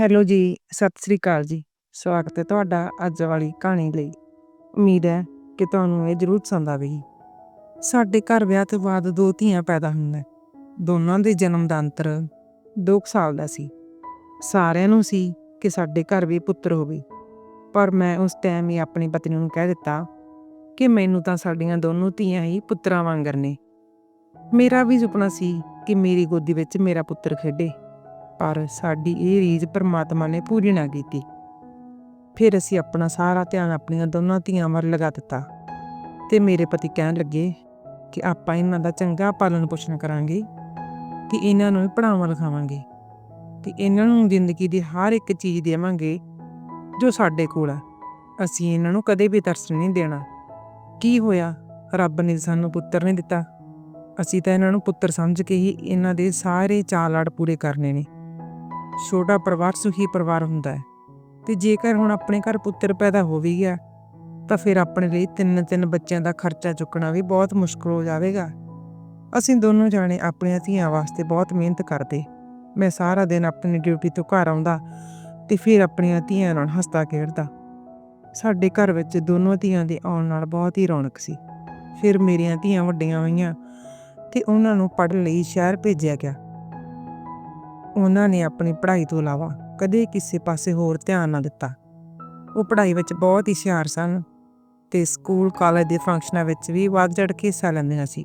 Hello ਜੀ, ਸਤਿ ਸ੍ਰੀ ਅਕਾਲ ਜੀ। ਸਵਾਗਤ ਹੈ ਤੁਹਾਡਾ ਅੱਜ ਵਾਲੀ ਕਹਾਣੀ ਲਈ। ਉਮੀਦ ਹੈ ਕਿ ਤੁਹਾਨੂੰ ਇਹ ਜ਼ਰੂਰ ਪਸੰਦ ਆਵੇਗੀ। ਸਾਡੇ ਘਰ ਵਿਆਹ ਤੋਂ ਬਾਅਦ ਦੋ ਧੀਆਂ ਪੈਦਾ ਹੋਈਆਂ। ਦੋਨਾਂ ਦੇ ਜਨਮ ਦਾ ਅੰਤਰ 2 ਸਾਲ ਦਾ ਸੀ। ਸਾਰਿਆਂ ਨੂੰ ਸੀ ਕਿ ਸਾਡੇ ਘਰ ਵੀ ਪੁੱਤਰ ਹੋਵੇ। ਪਰ ਮੈਂ ਉਸ ਟਾਈਮ ਹੀ ਆਪਣੀ ਪਤਨੀ ਨੂੰ ਕਹਿ ਦਿੱਤਾ ਕਿ ਮੈਨੂੰ ਤਾਂ ਸਾਡੀਆਂ ਦੋਨੋਂ ਧੀਆਂ ਹੀ ਪੁੱਤਰਾਂ ਵਾਂਗਰ ਨੇ। ਮੇਰਾ ਵੀ ਸੁਪਨਾ ਸੀ ਕਿ ਮੇਰੀ ਗੋਦੀ ਵਿੱਚ ਮੇਰਾ ਪੁੱਤਰ ਖੇਡੇ। ਪਰ ਸਾਡੀ ਇਹ ਰੀਝ ਪਰਮਾਤਮਾ ਨੇ ਪੂਰੀ ਨਾ ਕੀਤੀ। ਫਿਰ ਅਸੀਂ ਆਪਣਾ ਸਾਰਾ ਧਿਆਨ ਆਪਣੀਆਂ ਦੋਨਾਂ ਧੀਆਂ ਵੱਲ ਲਗਾ ਦਿੱਤਾ ਤੇ ਮੇਰੇ ਪਤੀ ਕਹਿਣ ਲੱਗੇ ਕਿ ਆਪਾਂ ਇਹਨਾਂ ਦਾ ਚੰਗਾ ਪਾਲਣ ਪੋਸ਼ਣ ਕਰਾਂਗੇ, ਕਿ ਇਹਨਾਂ ਨੂੰ ਪੜ੍ਹਾਵਾਂ ਲਿਖਾਵਾਂਗੇ ਤੇ ਇਹਨਾਂ ਨੂੰ ਜ਼ਿੰਦਗੀ ਦੀ ਹਰ ਇੱਕ ਚੀਜ਼ ਦੇਵਾਂਗੇ ਜੋ ਸਾਡੇ ਕੋਲ ਆ। ਅਸੀਂ ਇਹਨਾਂ ਨੂੰ ਕਦੇ ਵੀ ਤਰਸ ਨਹੀਂ ਦੇਣਾ। ਕੀ ਹੋਇਆ ਰੱਬ ਨੇ ਸਾਨੂੰ ਪੁੱਤਰ ਨਹੀਂ ਦਿੱਤਾ। ਅਸੀਂ ਤਾਂ ਇਹਨਾਂ ਨੂੰ ਪੁੱਤਰ ਸਮਝ ਕੇ ਹੀ ਇਹਨਾਂ ਦੇ ਸਾਰੇ ਚਾਅ ਲਾਡ ਪੂਰੇ ਕਰਨੇ ਨੇ। ਛੋਟਾ ਪਰਿਵਾਰ ਸੁਖੀ ਪਰਿਵਾਰ ਹੁੰਦਾ ਹੈ ਤੇ ਜੇਕਰ ਹੁਣ ਆਪਣੇ ਘਰ ਪੁੱਤਰ ਪੈਦਾ ਹੋ ਵੀ ਗਿਆ, ਤਾਂ ਫਿਰ ਆਪਣੇ ਲਈ ਤਿੰਨ ਤਿੰਨ ਬੱਚਿਆਂ ਦਾ ਖਰਚਾ ਚੁੱਕਣਾ ਵੀ ਬਹੁਤ ਮੁਸ਼ਕਲ ਹੋ ਜਾਵੇਗਾ। ਅਸੀਂ ਦੋਨੋਂ ਜਾਣੇ ਆਪਣੀਆਂ ਧੀਆਂ ਵਾਸਤੇ ਬਹੁਤ ਮਿਹਨਤ ਕਰਦੇ। ਮੈਂ ਸਾਰਾ ਦਿਨ ਆਪਣੀ ਡਿਊਟੀ ਤੋਂ ਘਰ ਆਉਂਦਾ ਤੇ ਫਿਰ ਆਪਣੀਆਂ ਧੀਆਂ ਨਾਲ ਹੱਸਦਾ ਖੇਡਦਾ। ਸਾਡੇ ਘਰ ਵਿੱਚ ਦੋਨੋਂ ਧੀਆਂ ਦੇ ਆਉਣ ਨਾਲ ਬਹੁਤ ਹੀ ਰੌਣਕ ਸੀ। ਫਿਰ ਮੇਰੀਆਂ ਧੀਆਂ ਵੱਡੀਆਂ ਹੋਈਆਂ ਤੇ ਉਹਨਾਂ ਨੂੰ ਪੜ੍ਹਨ ਲਈ ਸ਼ਹਿਰ ਭੇਜਿਆ ਗਿਆ। ਉਹਨਾਂ ਨੇ ਆਪਣੀ ਪੜ੍ਹਾਈ ਤੋਂ ਇਲਾਵਾ ਕਦੇ ਕਿਸੇ ਪਾਸੇ ਹੋਰ ਧਿਆਨ ਨਾ ਦਿੱਤਾ। ਉਹ ਪੜ੍ਹਾਈ ਵਿੱਚ ਬਹੁਤ ਹੀ ਹੁਸ਼ਿਆਰ ਸਨ ਤੇ ਸਕੂਲ, ਕਾਲਜ ਦੇ ਫੰਕਸ਼ਨਾਂ ਵਿੱਚ ਵੀ ਵੱਧ ਚੜ ਕੇ ਹਿੱਸਾ ਲੈਂਦੀਆਂ ਸੀ।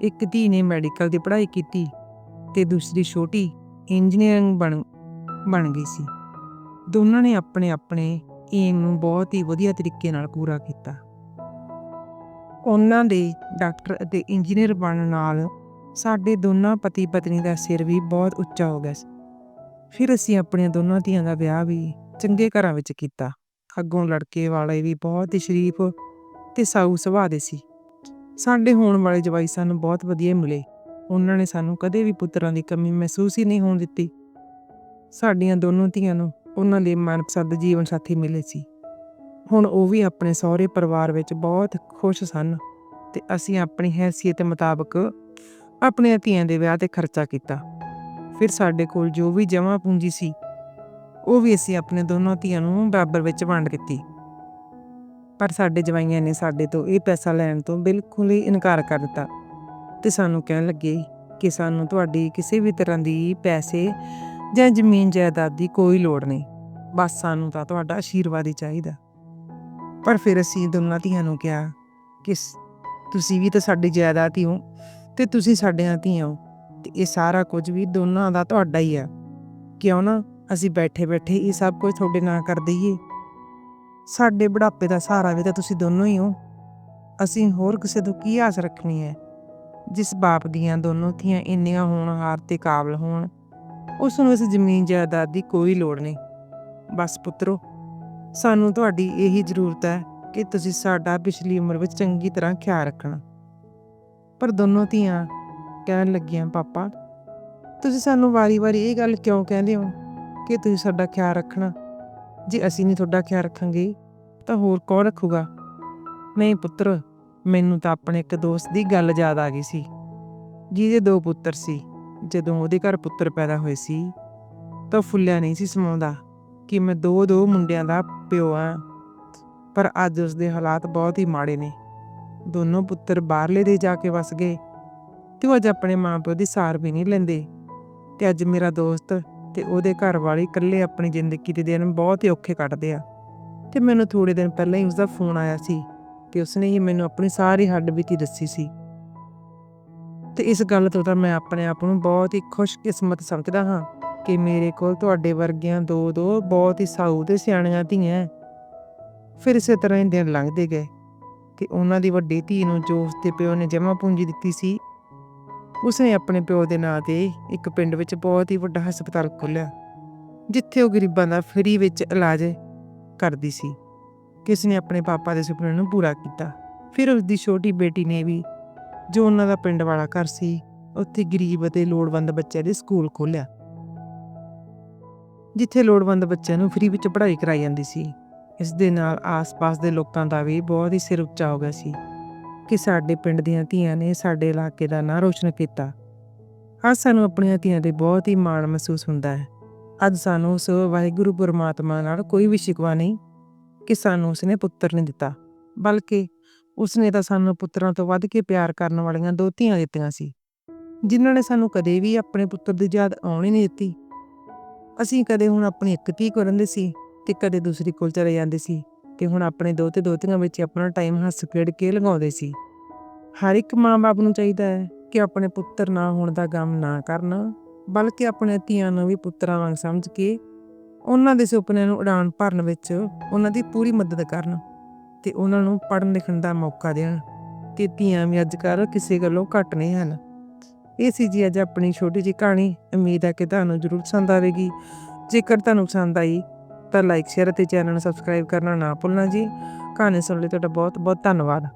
ਇੱਕ ਧੀ ਨੇ ਮੈਡੀਕਲ ਦੀ ਪੜ੍ਹਾਈ ਕੀਤੀ ਤੇ ਦੂਸਰੀ ਛੋਟੀ ਇੰਜੀਨੀਅਰਿੰਗ ਬਣ ਬਣ ਗਈ ਸੀ। ਦੋਨਾਂ ਨੇ ਆਪਣੇ ਆਪਣੇ ਏਮ ਨੂੰ ਬਹੁਤ ਹੀ ਵਧੀਆ ਤਰੀਕੇ ਨਾਲ ਪੂਰਾ ਕੀਤਾ। ਉਹਨਾਂ ਦੇ ਡਾਕਟਰ ਅਤੇ ਇੰਜੀਨੀਅਰ ਬਣਨ ਨਾਲ ਸਾਡੇ ਦੋਨਾਂ ਪਤੀ ਪਤਨੀ ਦਾ ਸਿਰ ਵੀ ਬਹੁਤ ਉੱਚਾ ਹੋ ਗਿਆ ਸੀ। ਫਿਰ ਅਸੀਂ ਆਪਣੀਆਂ ਦੋਨਾਂ ਧੀਆਂ ਦਾ ਵਿਆਹ ਵੀ ਚੰਗੇ ਘਰਾਂ ਵਿੱਚ ਕੀਤਾ। ਅੱਗੋਂ ਲੜਕੇ ਵਾਲੇ ਵੀ ਬਹੁਤ ਹੀ ਸ਼ਰੀਫ ਤੇ ਸਾਊ ਸੁਭਾਅ ਦੇ ਸੀ। ਸਾਡੇ ਹੋਣ ਵਾਲੇ ਜਵਾਈ ਸਾਨੂੰ ਬਹੁਤ ਵਧੀਆ ਮਿਲੇ। ਉਹਨਾਂ ਨੇ ਸਾਨੂੰ ਕਦੇ ਵੀ ਪੁੱਤਰਾਂ ਦੀ ਕਮੀ ਮਹਿਸੂਸ ਹੀ ਨਹੀਂ ਹੋਣ ਦਿੱਤੀ। ਸਾਡੀਆਂ ਦੋਨੋਂ ਧੀਆਂ ਨੂੰ ਉਹਨਾਂ ਦੇ ਮਨਪਸੰਦ ਜੀਵਨ ਸਾਥੀ ਮਿਲੇ ਸੀ। ਹੁਣ ਉਹ ਵੀ ਆਪਣੇ ਸਹੁਰੇ ਪਰਿਵਾਰ ਵਿੱਚ ਬਹੁਤ ਖੁਸ਼ ਸਨ ਤੇ ਅਸੀਂ ਆਪਣੀ ਹੈਸੀਅਤ ਮੁਤਾਬਕ ਆਪਣੀਆਂ ਧੀਆਂ ਦੇ ਵਿਆਹ ਤੇ ਖਰਚਾ ਕੀਤਾ। ਫਿਰ ਸਾਡੇ ਕੋਲ ਜੋ ਵੀ ਜਮ੍ਹਾਂ ਪੂੰਜੀ ਸੀ, ਉਹ ਵੀ ਅਸੀਂ ਆਪਣੇ ਦੋਨਾਂ ਧੀਆਂ ਨੂੰ ਬਰਾਬਰ ਵਿੱਚ ਵੰਡ ਦਿੱਤੀ। ਪਰ ਸਾਡੇ ਜਵਾਈਆਂ ਨੇ ਸਾਡੇ ਤੋਂ ਇਹ ਪੈਸਾ ਲੈਣ ਤੋਂ ਬਿਲਕੁਲ ਹੀ ਇਨਕਾਰ ਕਰ ਦਿੱਤਾ ਤੇ ਸਾਨੂੰ ਕਹਿਣ ਲੱਗੇ ਕਿ ਸਾਨੂੰ ਤੁਹਾਡੀ ਕਿਸੇ ਵੀ ਤਰ੍ਹਾਂ ਦੀ ਪੈਸੇ ਜਾਂ ਜ਼ਮੀਨ ਜਾਇਦਾਦ ਦੀ ਕੋਈ ਲੋੜ ਨਹੀਂ। ਬਸ ਸਾਨੂੰ ਤਾਂ ਤੁਹਾਡਾ ਆਸ਼ੀਰਵਾਦ ਹੀ ਚਾਹੀਦਾ। ਪਰ ਫਿਰ ਅਸੀਂ ਦੋਨਾਂ ਧੀਆਂ ਨੂੰ ਕਿਹਾ ਕਿ ਤੁਸੀਂ ਵੀ ਤਾਂ ਸਾਡੀ ਜਾਇਦਾਦ ਹੀ ਹੋ ਤੇ ਤੁਸੀਂ ਸਾਡਿਆਂ ਧੀਆਂ ਹੋ ਤੇ ਇਹ ਸਾਰਾ ਕੁਝ ਵੀ ਦੋਨਾਂ ਦਾ ਤੁਹਾਡਾ ਹੀ ਆ। ਕਿਉਂ ਨਾ ਅਸੀਂ ਬੈਠੇ ਬੈਠੇ ਇਹ ਸਭ ਕੁਝ ਤੁਹਾਡੇ ਨਾਲ ਕਰ ਦਈਏ। ਸਾਡੇ ਬੁਢਾਪੇ ਦਾ ਸਹਾਰਾ ਵੀ ਤਾਂ ਤੁਸੀਂ ਦੋਨੋਂ ਹੀ ਹੋ। ਅਸੀਂ ਹੋਰ ਕਿਸੇ ਤੋਂ ਕੀ ਆਸ ਰੱਖਣੀ ਹੈ। ਜਿਸ ਬਾਪ ਦੀਆਂ ਦੋਨੋਂ ਧੀਆਂ ਇੰਨੀਆਂ ਹੋਣਹਾਰ ਤੇ ਕਾਬਲ ਹੋਣ ਉਸ ਨੂੰ ਇਸ ਜ਼ਮੀਨ ਜਾਇਦਾਦ ਦੀ ਕੋਈ ਲੋੜ ਨਹੀਂ। ਬਸ ਪੁੱਤਰੋ, ਸਾਨੂੰ ਤੁਹਾਡੀ ਇਹੀ ਜ਼ਰੂਰਤ ਹੈ ਕਿ ਤੁਸੀਂ ਸਾਡਾ ਪਿਛਲੀ ਉਮਰ ਵਿੱਚ ਚੰਗੀ ਤਰ੍ਹਾਂ ਖਿਆਲ ਰੱਖਣਾ। ਪਰ ਦੋਨੋਂ ਧੀਆਂ ਕਹਿਣ ਲੱਗੀਆਂ, ਪਾਪਾ, ਤੁਸੀਂ ਸਾਨੂੰ ਵਾਰੀ-ਵਾਰੀ ਇਹ ਗੱਲ ਕਿਉਂ ਕਹਿੰਦੇ ਹੋ ਕਿ ਤੁਸੀਂ ਸਾਡਾ ਖਿਆਲ ਰੱਖਣਾ। ਜੇ ਅਸੀਂ ਨਹੀਂ ਤੁਹਾਡਾ ਖਿਆਲ ਰੱਖਾਂਗੇ, ਤਾਂ ਹੋਰ ਕੌਣ ਰੱਖੂਗਾ। ਨਹੀਂ ਪੁੱਤਰ, ਮੈਨੂੰ ਤਾਂ ਆਪਣੇ ਇੱਕ ਦੋਸਤ ਦੀ ਗੱਲ ਯਾਦ ਆ ਗਈ ਸੀ, ਜਿਹਦੇ ਦੋ ਪੁੱਤਰ ਸੀ। ਜਦੋਂ ਉਹਦੇ ਘਰ ਪੁੱਤਰ ਪੈਦਾ ਹੋਏ ਸੀ, ਤਾਂ ਫੁੱਲਿਆ ਨਹੀਂ ਸੀ ਸਮਾਉਂਦਾ ਕਿ ਮੈਂ ਦੋ ਦੋ ਮੁੰਡਿਆਂ ਦਾ ਪਿਓ ਆ ਪਰ ਅੱਜ ਉਸਦੇ ਹਾਲਾਤ ਬਹੁਤ ਹੀ ਮਾੜੇ ਨੇ। ਦੋਨੋਂ ਪੁੱਤਰ ਬਾਹਰਲੇ ਦੇ ਜਾ ਕੇ ਵਸ ਗਏ ਤੇ ਉਹ ਅੱਜ ਆਪਣੇ ਮਾਂ-ਪਿਓ ਦੀ ਸਾਰ ਵੀ ਨਹੀਂ ਲੈਂਦੇ ਤੇ ਅੱਜ ਮੇਰਾ ਦੋਸਤ ਤੇ ਉਹਦੇ ਘਰ ਵਾਲੀ ਇਕੱਲੇ ਆਪਣੀ ਜ਼ਿੰਦਗੀ ਦੇ ਦਿਨ ਬਹੁਤ ਹੀ ਔਖੇ ਕੱਟਦੇ ਆ ਤੇ ਮੈਨੂੰ ਥੋੜੇ ਦਿਨ ਪਹਿਲਾਂ ਹੀ ਉਸਦਾ ਫੋਨ ਆਇਆ ਸੀ ਤੇ ਉਸਨੇ ਹੀ ਮੈਨੂੰ ਆਪਣੀ ਸਾਰੀ ਹੱਡਬੀਤੀ ਦੱਸੀ ਸੀ। ਤੇ ਇਸ ਗੱਲ ਤੋਂ ਤਾਂ ਮੈਂ ਆਪਣੇ ਆਪ ਨੂੰ ਬਹੁਤ ਹੀ ਖੁਸ਼ਕਿਸਮਤ ਸਮਝਦਾ ਹਾਂ ਕਿ ਮੇਰੇ ਕੋਲ ਤੁਹਾਡੇ ਵਰਗੀਆਂ ਦੋ ਦੋ ਬਹੁਤ ਹੀ ਸਾਊ ਤੇ ਸਿਆਣੀਆਂ ਧੀਆਂ। ਫਿਰ ਇਸੇ ਤਰ੍ਹਾਂ ਹੀ ਦਿਨ ਲੰਘਦੇ ਗਏ ਤੇ ਉਹਨਾਂ ਦੀ ਵੱਡੀ ਧੀ ਨੂੰ ਜੋ ਉਸਦੇ ਪਿਓ ਨੇ ਜਮ੍ਹਾਂ ਪੂੰਜੀ ਦਿੱਤੀ ਸੀ, ਉਸਨੇ ਆਪਣੇ ਪਿਓ ਦੇ ਨਾਂ ਤੇ ਇੱਕ ਪਿੰਡ ਵਿੱਚ ਬਹੁਤ ਹੀ ਵੱਡਾ ਹਸਪਤਾਲ ਖੋਲ੍ਹਿਆ, ਜਿੱਥੇ ਉਹ ਗਰੀਬਾਂ ਦਾ ਫ੍ਰੀ ਵਿੱਚ ਇਲਾਜ ਕਰਦੀ ਸੀ। ਕਿਸ ਨੇ ਆਪਣੇ ਪਾਪਾ ਦੇ ਸੁਪਨੇ ਨੂੰ ਪੂਰਾ ਕੀਤਾ। ਫਿਰ ਉਸਦੀ ਛੋਟੀ ਬੇਟੀ ਨੇ ਵੀ ਜੋ ਉਹਨਾਂ ਦਾ ਪਿੰਡ ਵਾਲਾ ਘਰ ਸੀ, ਉੱਥੇ ਗਰੀਬ ਅਤੇ ਲੋੜਵੰਦ ਬੱਚਿਆਂ ਦੇ ਸਕੂਲ ਖੋਲ੍ਹਿਆ। ਜਿੱਥੇ ਲੋੜਵੰਦ ਬੱਚਿਆਂ ਨੂੰ ਫ੍ਰੀ ਵਿੱਚ ਪੜ੍ਹਾਈ ਕਰਾਈ ਜਾਂਦੀ ਸੀ। ਇਸ ਦੇ ਨਾਲ ਆਸ-ਪਾਸ ਦੇ ਲੋਕਾਂ ਦਾ ਵੀ ਬਹੁਤ ਹੀ ਸਿਰ ਉੱਚਾ ਹੋ ਗਿਆ ਸੀ ਕਿ ਸਾਡੇ ਪਿੰਡ ਦੀਆਂ ਧੀਆਂ ਨੇ ਸਾਡੇ ਇਲਾਕੇ ਦਾ ਨਾਂ ਰੋਸ਼ਨ ਕੀਤਾ। ਅੱਜ ਸਾਨੂੰ ਆਪਣੀਆਂ ਧੀਆਂ ਤੇ ਬਹੁਤ ਹੀ ਮਾਣ ਮਹਿਸੂਸ ਹੁੰਦਾ ਹੈ। ਅੱਜ ਸਾਨੂੰ ਉਸ ਵਾਹਿਗੁਰੂ ਪਰਮਾਤਮਾ ਨਾਲ ਕੋਈ ਵੀ ਸ਼ਿਕਵਾ ਨਹੀਂ ਕਿ ਸਾਨੂੰ ਉਸਨੇ ਪੁੱਤਰ ਨਹੀਂ ਦਿੱਤਾ, ਬਲਕਿ ਉਸਨੇ ਤਾਂ ਸਾਨੂੰ ਪੁੱਤਰਾਂ ਤੋਂ ਵੱਧ ਕੇ ਪਿਆਰ ਕਰਨ ਵਾਲੀਆਂ ਦੋ ਧੀਆਂ ਦਿੱਤੀਆਂ ਸੀ, ਜਿਨ੍ਹਾਂ ਨੇ ਸਾਨੂੰ ਕਦੇ ਵੀ ਆਪਣੇ ਪੁੱਤਰ ਦੀ ਯਾਦ ਆਉਣ ਹੀ ਨਹੀਂ ਦਿੱਤੀ। ਅਸੀਂ ਕਦੇ ਹੁਣ ਆਪਣੀ ਇੱਕ ਧੀ ਕਰਨ ਦੇ ਸੀ। ਤੇ ਕਦੇ ਦੂਸਰੀ ਕੋਲ ਚਲੇ ਜਾਂਦੇ ਸੀ ਤੇ ਹੁਣ ਆਪਣੇ ਦੋ ਤੇ ਦੋਤੀਆਂ ਵਿੱਚ ਆਪਣਾ ਟਾਈਮ ਹੱਸ ਖੇਡ ਕੇ ਲਗਾਉਂਦੇ ਸੀ। ਹਰ ਇੱਕ ਮਾਂ-ਬਾਪ ਨੂੰ ਚਾਹੀਦਾ ਹੈ ਕਿ ਆਪਣੇ ਪੁੱਤਰ ਨਾ ਹੋਣ ਦਾ ਗਮ ਨਾ ਕਰਨ, ਬਲਕਿ ਆਪਣੇ ਧੀਆਂ ਨੂੰ ਵੀ ਪੁੱਤਰਾਂ ਵਾਂਗ ਸਮਝ ਕੇ ਉਹਨਾਂ ਦੇ ਸੁਪਨਿਆਂ ਨੂੰ ਉਡਾਨ ਭਰਨ ਵਿੱਚ ਉਹਨਾਂ ਦੀ ਪੂਰੀ ਮਦਦ ਕਰਨ ਤੇ ਉਹਨਾਂ ਨੂੰ ਪੜ੍ਹਨ ਲਿਖਣ ਦਾ ਮੌਕਾ ਦੇਣ। ਤੇ ਧੀਆਂ ਵੀ ਅੱਜ ਕੱਲ੍ਹ ਕਿਸੇ ਗੱਲੋਂ ਘੱਟ ਨਹੀਂ ਹਨ। ਇਹ ਸੀ ਜੀ ਅੱਜ ਆਪਣੀ ਛੋਟੀ ਜਿਹੀ ਕਹਾਣੀ। ਉਮੀਦ ਹੈ ਕਿ ਤੁਹਾਨੂੰ ਜ਼ਰੂਰ ਪਸੰਦ ਆਵੇਗੀ। ਜੇਕਰ ਤੁਹਾਨੂੰ ਪਸੰਦ ਆਈ ਤਾਂ ਲਾਈਕ ਸ਼ੇਅਰ ਅਤੇ ਚੈਨਲ ਨੂੰ ਸਬਸਕ੍ਰਾਈਬ ਕਰਨਾ ਨਾ ਭੁੱਲਣਾ ਜੀ। ਕਹਾਣੀ ਸੁਣ ਲਈ ਤੁਹਾਡਾ ਬਹੁਤ ਬਹੁਤ ਧੰਨਵਾਦ।